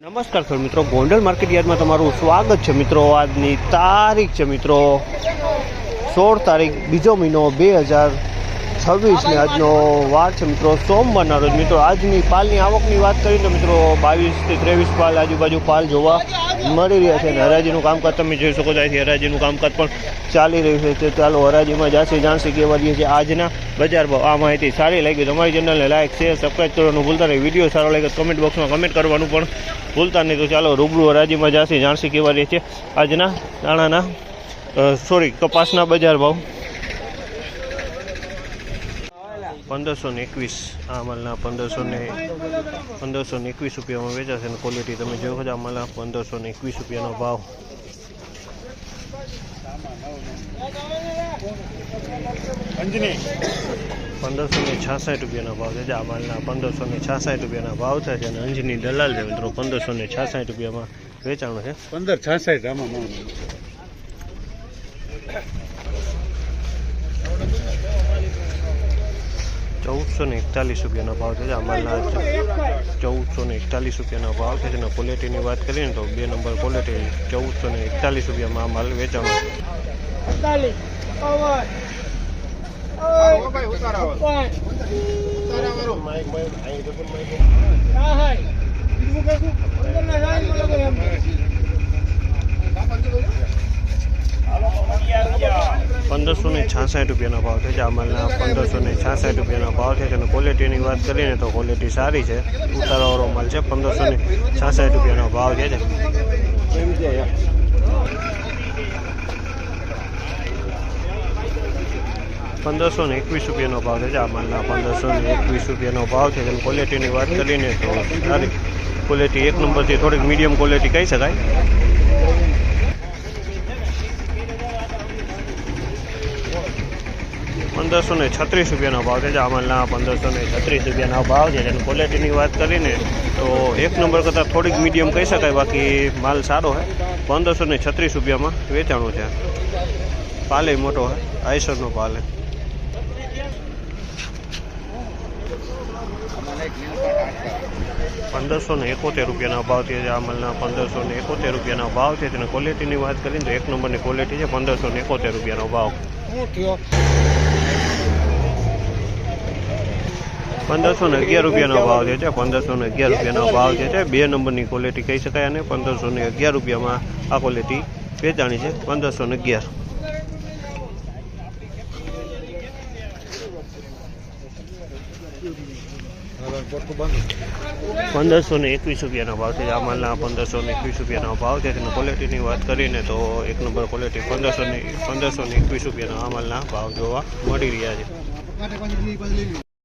નમસ્કાર સર, મિત્રો. ગોંડલ માર્કેટ યાર્ડમાં તમારું સ્વાગત છે. મિત્રો, આજની તારીખ છે, મિત્રો. સોળ તારીખ, બીજો મહિનો બે હજાર છવ્વીસને આજનો વાર છે મિત્રો, સોમવારના રોજ. મિત્રો, આજની પાલની આવકની વાત કરીએ તો મિત્રો, બાવીસથી ત્રેવીસ પાલ આજુબાજુ પાલ જોવા મળી રહ્યા છે. અને હરાજીનું કામકાજ તમે જોઈ શકો છો, અહીંથી હરાજીનું કામકાજ પણ ચાલી રહ્યું છે. ચાલો હરાજીમાં જાશે જાણશે કેવા રહીએ છે આજના બજાર ભાવ. આ માહિતી સારી લાગી તમારી ચેનલને લાઈક શેર સબસ્ક્રાઈબ કરવાનું ભૂલતા નહીં. વીડિયો સારો લાગે કમેન્ટ બોક્સમાં કમેન્ટ કરવાનું પણ ભૂલતા નહીં. તો ચાલો રૂબરૂ હરાજીમાં જાશે જાણશે કેવા રહે છે આજના દાણાના સોરી કપાસના બજાર ભાવ. પંદરસો ને એકવીસ આ માલના પંદરસો ને પંદરસો ને એકવીસ રૂપિયામાં વેચાશે અને ક્વોલિટી તમે જોયો છો આ માલના પંદરસો ને એકવીસ રૂપિયાનો ભાવ. પંદરસો ને છાસઠ રૂપિયાના ભાવ છે. આ માલના પંદરસો ને છાસઠ રૂપિયાના ભાવ થાય છે અને અંજની દલાલ છે મિત્રો પંદરસો ને છાસઠ રૂપિયામાં વેચાણું છે. પંદર છાસઠ આમાં માલ. ચૌદસો ને એકતાલીસ રૂપિયાનો ભાવ છે. આ માલના ચૌદસો ને એકતાલીસ રૂપિયાનો ભાવ છે. અને ક્વોલિટીની વાત કરીએ ને તો બે નંબર ક્વોલિટી ચૌદસો ને એકતાલીસ રૂપિયામાં આ માલ વેચાણો છે. પંદરસો ને છાસઠ રૂપિયાનો ભાવ છે. જામલના માલના પંદરસો ને છાસઠ રૂપિયાનો ભાવ છે. અને ક્વોલિટીની વાત કરીએ તો ક્વોલિટી સારી છે. ઉતારવાળો માલ છે. પંદરસો ને છાસઠ રૂપિયાનો ભાવ છે. પંદરસો ને એકવીસ રૂપિયાનો ભાવ છે. આ માલના પંદરસો ને એકવીસ રૂપિયાનો ભાવ છે. અને ક્વોલિટીની વાત કરીને તો સારી ક્વોલિટી એક નંબરથી થોડીક મીડિયમ ક્વોલિટી કહી શકાય. પંદરસો ને છત્રીસ રૂપિયાનો ભાવ છે. આ માલના પંદરસો ને છત્રીસ રૂપિયાનો ભાવ છે. અને ક્વોલિટીની વાત કરીને તો એક નંબર કરતાં થોડીક મીડિયમ કહી શકાય. બાકી માલ સારો છે. પંદરસો ને છત્રીસ રૂપિયામાં વેચાણું છે. પાલે મોટો છે. આઈસરનો પાલે. પંદરસો ને એકોતેર રૂપિયાના ભાવ છે. આ અમલના પંદરસો ને એકોતેર રૂપિયાના ભાવ છે. તેના ક્વોલિટીની વાત કરીએ તો એક નંબરની ક્વોલિટી છે પંદરસો ને એકોતેર રૂપિયાનો ભાવ પંદરસો ને અગિયાર રૂપિયાનો ભાવ જે છે. પંદરસો ને અગિયાર રૂપિયાનો ભાવ જે છે. બે નંબરની ક્વોલિટી કહી શકાય અને પંદરસો ને અગિયાર રૂપિયામાં આ ક્વોલિટી વેચાણી છે. પંદરસો ને અગિયાર. પંદરસો ને એકવીસ રૂપિયાનો ભાવ છે આ પંદરસો ને એકવીસ રૂપિયાનો ભાવ છે. અને ક્વોલિટીની વાત કરીને તો એક નંબર ક્વોલિટી પંદરસો ને પંદરસો ને એકવીસ રૂપિયાના આ માલના ભાવ જોવા મળી રહ્યા છે.